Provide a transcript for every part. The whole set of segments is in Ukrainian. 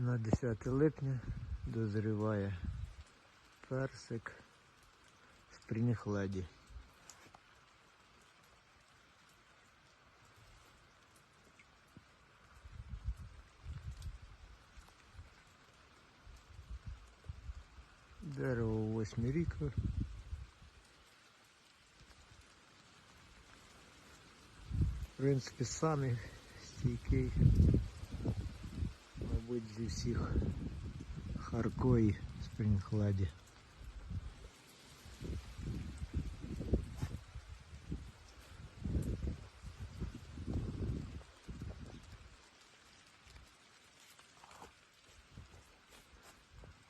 На 10 липня дозріває персик Spring Lady. Дерево восьмирікове. В принципі, самий стійкий, мабуть, зі всіх Харкої спрінхладі.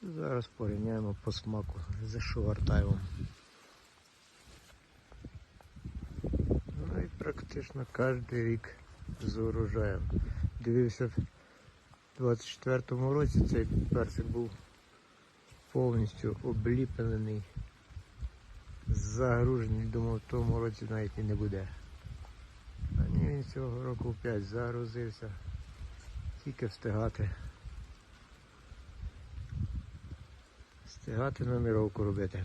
Зараз порівняємо по смаку з шувартайвом. Ну і практично кожен рік з урожаєм. Дивився 24-му році цей персик був повністю обліплений, загружений, думав, в тому році навіть і не буде. А ні, він цього року 5 загрузився, тільки встигати. Встигати номеровку робити.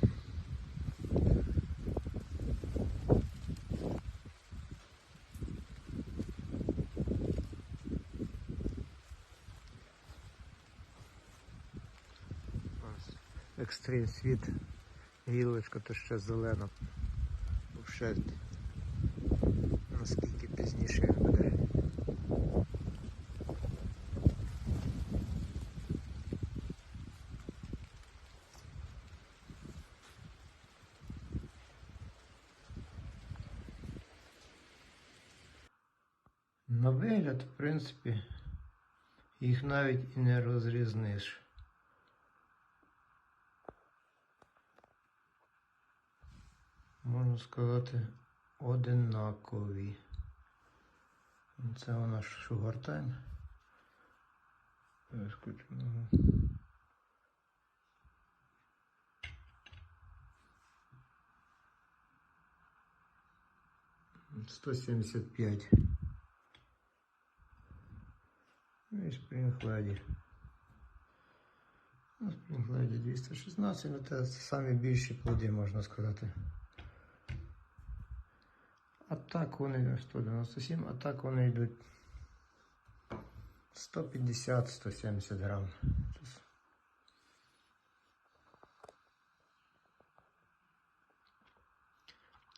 Екстрим світ, гілочка то ще зелена. Ще наскільки пізніше буде. На вигляд, в принципі, їх навіть і не розрізниш. Можна сказати, одинакові. Це у нас шугартайм. Скучно. 175. Ну і спрінгладі. Ну, спрінгладі 216, ну це самі більші плоди, можна сказати. А так вони 197, а так вони йдуть 150-170 грам.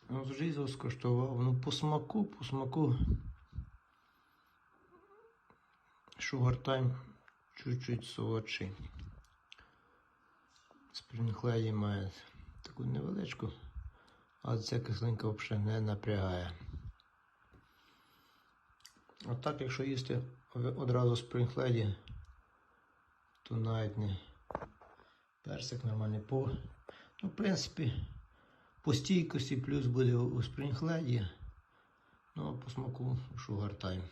Ну, з жизу скуштував. Ну, по смаку, по смаку. Шугартайм чуть-чуть солодший. Спрінгледі має таку невеличку, а ця кислинка взагалі не напрягає. Отак, так, якщо їсти одразу спрінгледі, то навіть не персик нормальний по. Ну, в принципі, по стійкості плюс буде у спрингледі, ну а по смаку шугартайм.